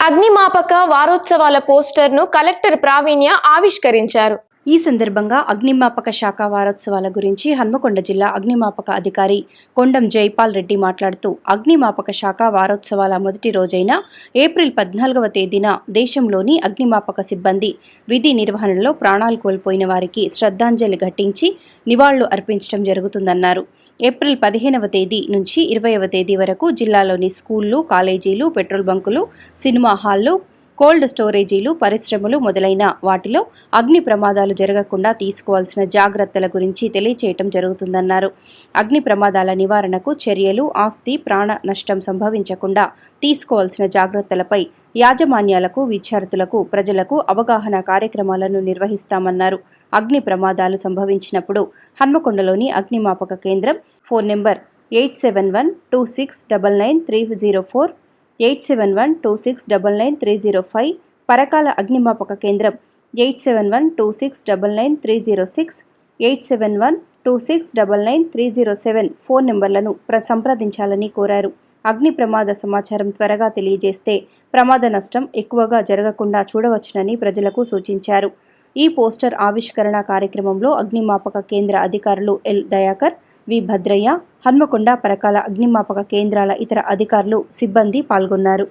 అగ్నిమాపక వారోత్సవాల పోస్టర్ను కలెక్టర్ ప్రావీణ్య ఆవిష్కరించారు. ఈ సందర్భంగా అగ్నిమాపక శాఖ వారోత్సవాల గురించి హన్మకొండ జిల్లా అగ్నిమాపక అధికారి కొండం జైపాల్ రెడ్డి మాట్లాడుతూ అగ్నిమాపక శాఖ వారోత్సవాల మొదటి రోజైన ఏప్రిల్ పద్నాలుగవ తేదీన దేశంలోని అగ్నిమాపక సిబ్బంది విధి నిర్వహణలో ప్రాణాలు కోల్పోయిన వారికి శ్రద్ధాంజలి ఘటించి నివాళులు అర్పించడం జరుగుతుందన్నారు. ఏప్రిల్ పదిహేనవ తేదీ నుంచి ఇరవైవ తేదీ వరకు జిల్లాలోని స్కూళ్ళు కాలేజీలు పెట్రోల్ బంకులు సినిమా హాళ్ళు కోల్డ్ స్టోరేజీలు పరిశ్రమలు మొదలైన వాటిలో అగ్ని ప్రమాదాలు జరగకుండా తీసుకోవాల్సిన జాగ్రత్తల గురించి తెలియచేయటం జరుగుతుందన్నారు. అగ్ని ప్రమాదాల నివారణకు చర్యలు ఆస్తి ప్రాణ నష్టం సంభవించకుండా తీసుకోవాల్సిన జాగ్రత్తలపై యాజమాన్యాలకు విద్యార్థులకు ప్రజలకు అవగాహన కార్యక్రమాలను నిర్వహిస్తామన్నారు. అగ్ని ప్రమాదాలు సంభవించినప్పుడు హన్మకొండలోని అగ్నిమాపక కేంద్రం phone number eight seven one two six double nine three zero four eight seven one two six double nine three zero five Parakala అగ్నిమాపక కేంద్రం. Eight seven one two six double nine three zero six eight seven one two six double nine three zero seven phone నెంబర్లను ప్ర సంప్రదించాలని కోరారు. అగ్ని ప్రమాద సమాచారం త్వరగా తెలియజేస్తే ప్రమాద నష్టం ఎక్కువగా జరగకుండా చూడవచ్చునని ప్రజలకు సూచించారు. ఈ పోస్టర్ ఆవిష్కరణ కార్యక్రమంలో అగ్నిమాపక కేంద్ర అధికారులు ఎల్ దయాకర్ వి భద్రయ్య హన్మకొండ పరకాల అగ్నిమాపక కేంద్రాల ఇతర అధికారులు సిబ్బంది పాల్గొన్నారు.